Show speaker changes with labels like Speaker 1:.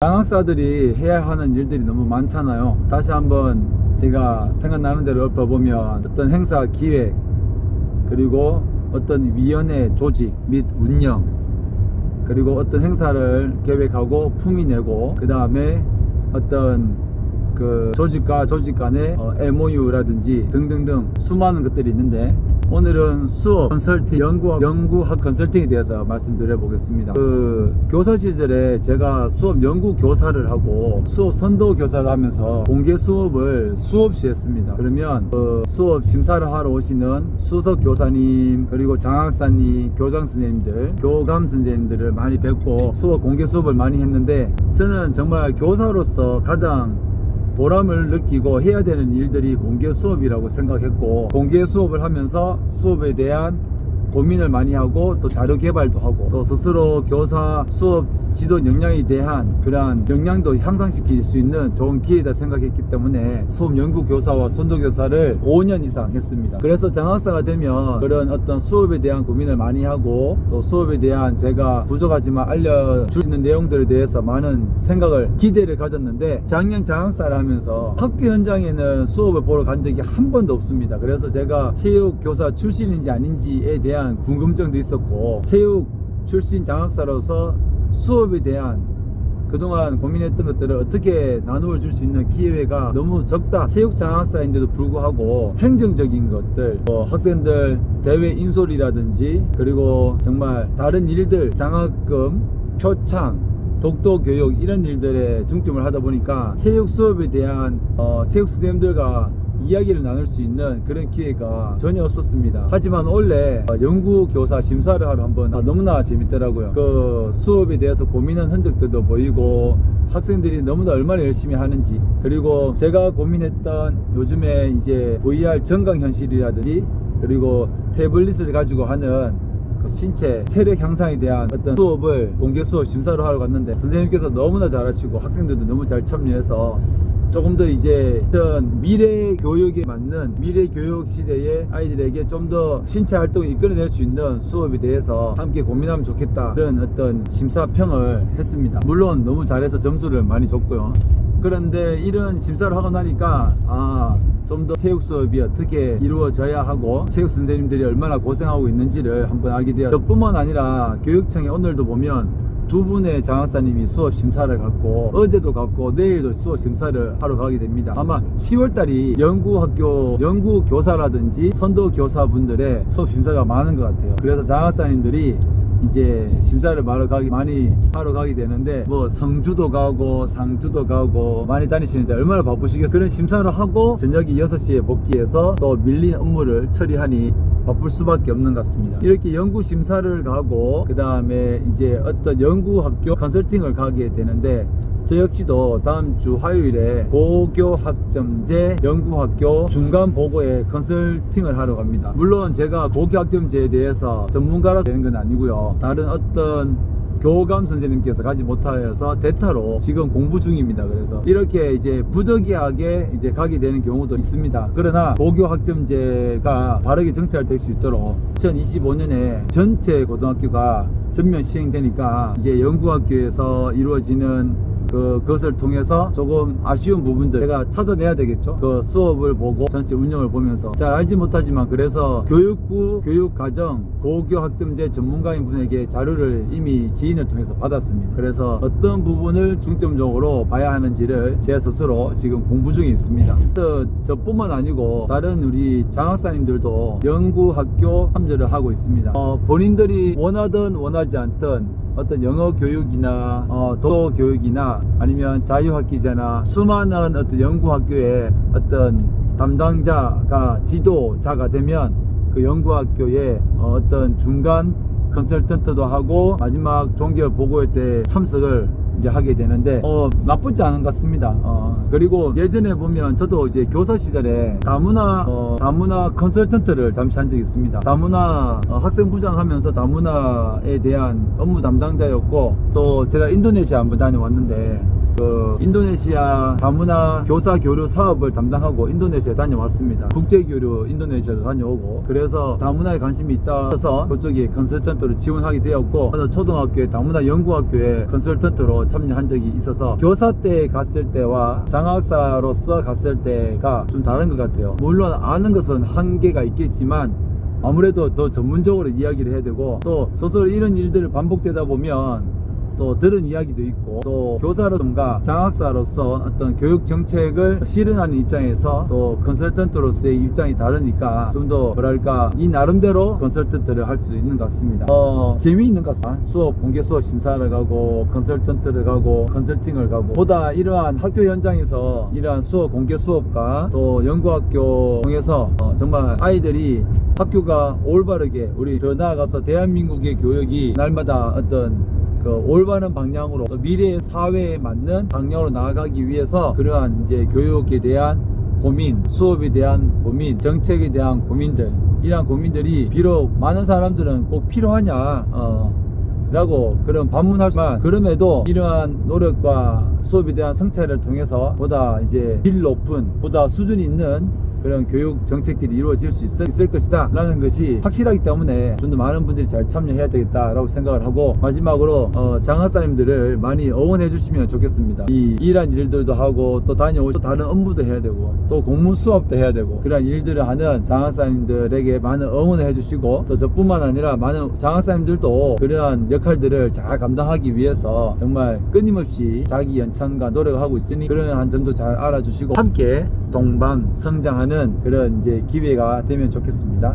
Speaker 1: 장학사들이 해야 하는 일들이 너무 많잖아요. 다시 한번 제가 생각나는 대로 읊어보면 어떤 행사 기획 그리고 어떤 위원회 조직 및 운영 그리고 어떤 행사를 계획하고 품위내고 그 다음에 어떤 그 조직과 조직 간의 어, MOU라든지 등등등 수많은 것들이 있는데 오늘은 수업 컨설팅 연구 연구학 컨설팅에 대해서 말씀드려 보겠습니다. 그 교사 시절에 제가 수업 연구 교사를 하고 수업 선도 교사를 하면서 공개 수업을 수없이 했습니다. 그러면 그 수업 심사를 하러 오시는 수석 교사님 그리고 장학사님, 교장 선생님들, 교감 선생님들을 많이 뵙고 수업 공개 수업을 많이 했는데 저는 정말 교사로서 가장 보람을 느끼고 해야 되는 일들이 공개 수업이라고 생각했고 공개 수업을 하면서 수업에 대한 고민을 많이 하고 또 자료 개발도 하고 또 스스로 교사 수업 지도 역량에 대한 그러한 역량도 향상시킬 수 있는 좋은 기회다 생각했기 때문에 수업 연구 교사와 선도 교사를 5년 이상 했습니다. 그래서 장학사가 되면 그런 어떤 수업에 대한 고민을 많이 하고 또 수업에 대한 제가 부족하지만 알려줄 수 있는 내용들에 대해서 많은 생각을 기대를 가졌는데 작년 장학사를 하면서 학교 현장에는 수업을 보러 간 적이 한 번도 없습니다. 그래서 제가 체육 교사 출신인지 아닌지에 대한 궁금증도 있었고 체육 출신 장학사로서 수업에 대한 그동안 고민했던 것들을 어떻게 나누어 줄 수 있는 기회가 너무 적다. 체육 장학사인데도 불구하고 행정적인 것들, 뭐 학생들 대회 인솔이라든지 그리고 정말 다른 일들, 장학금, 표창, 독도 교육 이런 일들에 중점을 하다 보니까 체육 수업에 대한 어, 체육 선생님들과 이야기를 나눌 수 있는 그런 기회가 전혀 없었습니다. 하지만 원래 어, 연구 교사 심사를 하러 한번 아, 너무나 재밌더라고요. 그 수업에 대해서 고민한 흔적들도 보이고 학생들이 너무나 얼마나 열심히 하는지 그리고 제가 고민했던 요즘에 이제 VR 정강 현실이라든지 그리고 태블릿을 가지고 하는 그 신체 체력 향상에 대한 어떤 수업을 공개 수업 심사를 하러 갔는데 선생님께서 너무나 잘하시고 학생들도 너무 잘 참여해서 조금 더 이제 어떤 미래 교육에 맞는 미래 교육 시대의 아이들에게 좀 더 신체 활동을 이끌어낼 수 있는 수업에 대해서 함께 고민하면 좋겠다. 그런 어떤 심사평을 했습니다. 물론 너무 잘해서 점수를 많이 줬고요. 그런데 이런 심사를 하고 나니까 아 좀더 체육 수업이 어떻게 이루어져야 하고 체육 선생님들이 얼마나 고생하고 있는지를 한번 알게 되어 저뿐만 아니라 교육청에 오늘도 보면 두 분의 장학사님이 수업 심사를 갖고 어제도 갖고 내일도 수업 심사를 하러 가게 됩니다. 아마 10월 달이 연구학교 연구 교사라든지 선도 교사분들의 수업 심사가 많은 것 같아요. 그래서 장학사님들이 이제 심사를 하러 가기 많이 하러 가게 되는데 뭐 성주도 가고 상주도 가고 많이 다니시는데 얼마나 바쁘시겠어요 그런 심사를 하고 저녁이 6시에 복귀해서 또 밀린 업무를 처리하니 바쁠 수밖에 없는 것 같습니다 이렇게 연구 심사를 가고 그 다음에 이제 어떤 연구 학교 컨설팅을 가게 되는데 저 역시도 다음 주 화요일에 고교학점제 연구학교 중간 보고에 컨설팅을 하러 갑니다. 물론 제가 고교학점제에 대해서 전문가라서 되는 건 아니고요. 다른 어떤 교감 선생님께서 가지 못하여서 대타로 지금 공부 중입니다. 그래서 이렇게 이제 부득이하게 이제 가게 되는 경우도 있습니다. 그러나 고교 학점제가 바르게 정찰될 수 있도록 2025년에 전체 고등학교가 전면 시행되니까 이제 연구학교에서 이루어지는 그, 그것을 통해서 조금 아쉬운 부분들 제가 찾아내야 되겠죠. 그 수업을 보고 전체 운영을 보면서 잘 알지 못하지만 그래서 교육부 교육과정 고교학점제 전문가인 분에게 자료를 이미 지인을 통해서 받았습니다. 그래서 어떤 부분을 중점적으로 봐야 하는지를 제 스스로 지금 공부 중에 있습니다. 저, 저뿐만 아니고 다른 우리 장학사님들도 연구학교 참여를 하고 있습니다. 어, 본인들이 원하든 원하지 않든 어떤 영어 교육이나 어, 도도 교육이나 아니면 자유학기제나 수많은 어떤 연구학교에 어떤 담당자가 지도자가 되면 그 연구학교에 어, 어떤 중간 컨설턴트도 하고 마지막 종결 보고회 때 참석을 이제 하게 되는데 어 나쁘지 않은 것 같습니다. 어 그리고 예전에 보면 저도 이제 교사 시절에 다문화 어, 다문화 컨설턴트를 잠시 한 적이 있습니다. 다문화 어, 학생 부장 하면서 다문화에 대한 업무 담당자였고 또 제가 인도네시아 한번 다녀왔는데 그 인도네시아 다문화 교사 교류 사업을 담당하고 인도네시아에 다녀왔습니다. 국제 교류 인도네시아도 다녀오고 그래서 다문화에 관심이 있다서 그쪽에 컨설턴트로 지원하게 되었고 초등학교에 다문화 연구학교에 컨설턴트로 참여한 적이 있어서 교사 때 갔을 때와 장학사로서 갔을 때가 좀 다른 것 같아요. 물론 아는 것은 한계가 있겠지만 아무래도 더 전문적으로 이야기를 해야 되고 또 스스로 이런 일들을 반복되다 보면 또 들은 이야기도 있고 또 교사로서가 장학사로서 어떤 교육 정책을 실현하는 입장에서 또 컨설턴트로서의 입장이 다르니까 좀 더 뭐랄까 이 나름대로 컨설턴트를 할 수도 있는 것 같습니다. 어 재미있는 것 같습니다. 수업 공개 수업 심사를 가고 컨설턴트를 가고 컨설팅을 가고 보다 이러한 학교 현장에서 이러한 수업 공개 수업과 또 연구학교 통해서 어, 정말 아이들이 학교가 올바르게 우리 더 나아가서 대한민국의 교육이 날마다 어떤 그 올바른 방향으로 또 미래의 사회에 맞는 방향으로 나아가기 위해서 그러한 이제 교육에 대한 고민, 수업에 대한 고민, 정책에 대한 고민들 이러한 고민들이 비록 많은 사람들은 꼭 필요하냐 어, 라고 그런 반문하지만 그럼에도 이러한 노력과 수업에 대한 성찰을 통해서 보다 이제 질 높은 보다 수준 있는 그런 교육 정책들이 이루어질 수 있을, 것이다 라는 것이 확실하기 때문에 좀 더 많은 분들이 잘 참여해야 되겠다 라고 생각을 하고 마지막으로 어, 장학사님들을 많이 응원해 주시면 좋겠습니다. 이 일한 일들도 하고 또 다녀오고 또 다른 업무도 해야 되고 또 공무 수업도 해야 되고 그런 일들을 하는 장학사님들에게 많은 응원을 해 주시고 또 저뿐만 아니라 많은 장학사님들도 그러한 역할들을 잘 감당하기 위해서 정말 끊임없이 자기 연찬과 노력을 하고 있으니 그러한 점도 잘 알아주시고 함께 동방 성장 하는 그런 이제 기회가 되면 좋겠습니다.